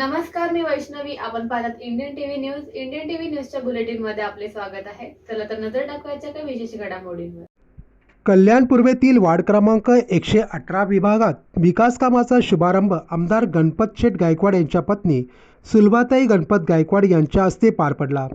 नमस्कार मी वैष्णवी. आपण पाहतात Indian TV news Indian TV न्यूजच्या बुलेटिनमध्ये आपले स्वागत आहे. चला तर नजर टाकवायच्या काही विशेष घडामोडींवर. कल्याण पूर्वेतील वार्ड क्रमांक एकशे अठरा विभागात विकास कामाचा शुभारंभ आमदार गणपत शेठ गायकवाड यांच्या पत्नी सुलभाताई गणपत गायकवाड यांच्या हस्ते पार पडला.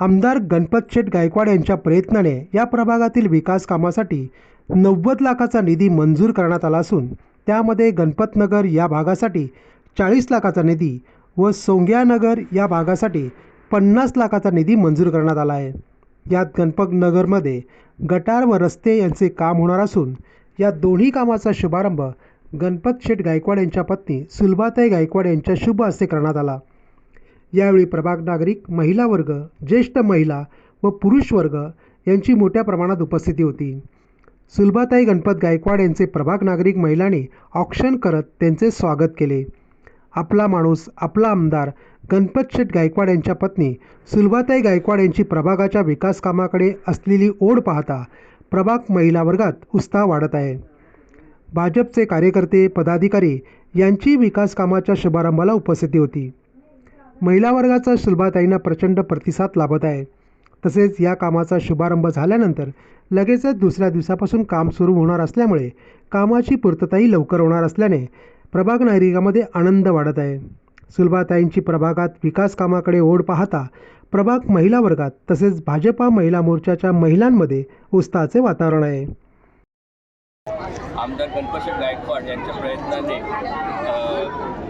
आमदार गणपत शेठ गायकवाड यांच्या प्रयत्नाने या प्रभागातील विकास कामासाठी नव्वद लाखाचा निधी मंजूर करण्यात आला असून त्यामध्ये गणपतनगर या भागासाठी चाळीस लाखाचा निधी व सोंग्यानगर या भागासाठी पन्नास लाखाचा निधी मंजूर करण्यात आला आहे. यात गणपतनगरमध्ये गटार व रस्ते यांचे काम होणार असून या दोन्ही कामाचा शुभारंभ गणपत शेठ गायकवाड यांच्या पत्नी सुलभाताई गायकवाड यांच्या शुभ हस्ते करण्यात आला. यावेळी प्रभाग नागरिक महिला वर्ग ज्येष्ठ महिला व पुरुष वर्ग यांची मोठ्या प्रमाणात उपस्थिती होती. सुलभाताई गणपत गायकवाड यांचे प्रभाग नागरिक महिलांनी ऑक्शन करत त्यांचे स्वागत केले. आपला माणूस आपला आमदार गणपत शेठ गायकवाड यांच्या पत्नी सुलभाताई गायकवाड यांची प्रभागाच्या विकास कामाकडे असलेली ओढ पाहता प्रभाग महिला वर्गात उत्साह वाढत आहे. भाजपचे कार्यकर्ते पदाधिकारी यांची विकास कामाच्या शुभारंभाला उपस्थिती होती. महिला वर्गाचा सुलभाताईंना प्रचंड प्रतिसाद लाभत आहे. तसेच या कामाचा शुभारंभ झाल्यानंतर लगेचच दुसऱ्या दिवसापासून काम सुरू होणार असल्यामुळे कामाची पूर्तताही लवकर होणार असल्याने प्रभाग नागरिकामध्ये आनंद वाढत आहे. सुलभाताईंची प्रभागात विकास कामाकडे ओढ पाहता प्रभाग महिला वर्गात तसेच भाजपा महिला मोर्चाच्या महिलांमध्ये उत्साहाचे वातावरण आहे. आमदार गणपतशेठ गायकवाड यांच्या प्रयत्नाने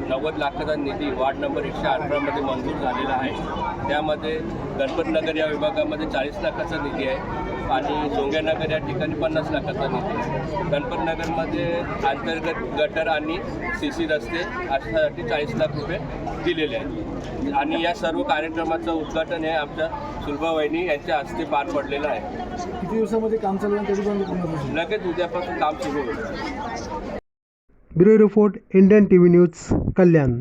नव्वद लाखाचा निधी वार्ड नंबर एकशे अठरामध्ये मंजूर झालेला आहे. त्यामध्ये गणपतनगर या विभागामध्ये चाळीस लाखाचा निधी आहे. आणि सोंग्यानगर या ठिकाणी पन्नास लाखाचा निधी गणपतनगरमध्ये अंतर्गत गटर आणि सी सी रस्ते अशासाठी चाळीस लाख रुपये दिलेले आहेत. आणि या सर्व कार्यक्रमाचं उद्घाटन हे आमच्या सुलभावहिनी यांच्या हस्ते पार पडलेलं आहे. किती दिवसामध्ये काम चालू आहे लगेच उद्यापासून काम सुरू होईल. Bureau report Indian T V news Kalyan.